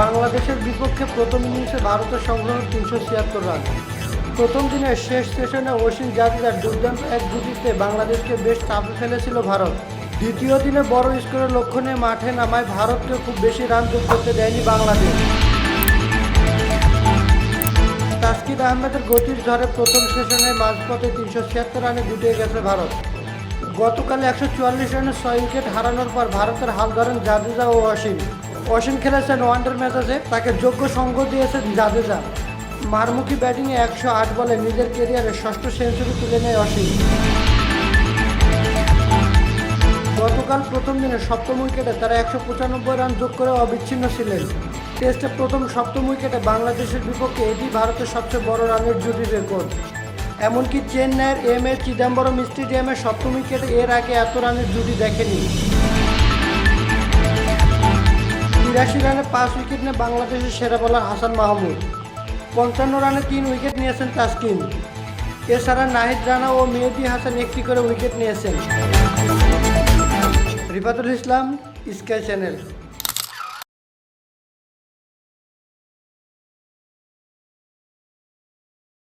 বাংলাদেশের বিপক্ষে প্রথম ইনিংসে ভারতের সংগ্রহ তিনশো ছিয়াত্তর রান। প্রথম দিনের শেষ সেশনে অসীম জাদেজার দুর্দান্ত এক জুটিতে বাংলাদেশকে বেশ চাপে ফেলেছিল ভারত। দ্বিতীয় দিনে বড় স্কোরের লক্ষ্য নিয়ে মাঠে নামায় ভারতকে খুব বেশি রান যোগ করতে দেয়নি বাংলাদেশ। তাসকিদ আহমেদের গতির ঝড়ে প্রথম সেশনে মাঝপথে তিনশো ছিয়াত্তর রানে গুটিয়ে গেছে ভারত। গতকাল একশো চুয়াল্লিশ রানে ছয় উইকেট হারানোর পর ভারতের হাল ধরেন জাদেজা ও অসীম। অসীম খেলেছেন ওয়ানডার ম্যাচে তাকে যোগ্য সঙ্গ দিয়েছেন জাদেজা। মারমুখী ব্যাটিংয়ে একশো আট বলে নিজের কেরিয়ারে ষষ্ঠ সেঞ্চুরি তুলে নেয় অসীম। গতকাল প্রথম দিনে সপ্তম উইকেটে তারা একশো পঁচানব্বই রান যোগ করে অবিচ্ছিন্ন ছিলেন। টেস্টে প্রথম সপ্তম উইকেটে বাংলাদেশের বিপক্ষে এটি ভারতের সবচেয়ে বড় রানের জুটির রেকর্ড। এমনকি চেন্নাইয়ের এম এ চিদম্বরম স্টেডিয়ামে সপ্তম উইকেটে এর আগে এত রানের জুটি দেখেনি। তিরাশি রানে পাঁচ উইকেট নিয়ে বাংলাদেশের সেরা বলার হাসান মাহমুদ। পঞ্চান্ন রানে তিন উইকেট নিয়েছেন তাসকিন। এছাড়া নাহিদ রানা ও মেহেদি হাসান একটি করে উইকেট নিয়েছেন। Rifatul Islam, Sky channel.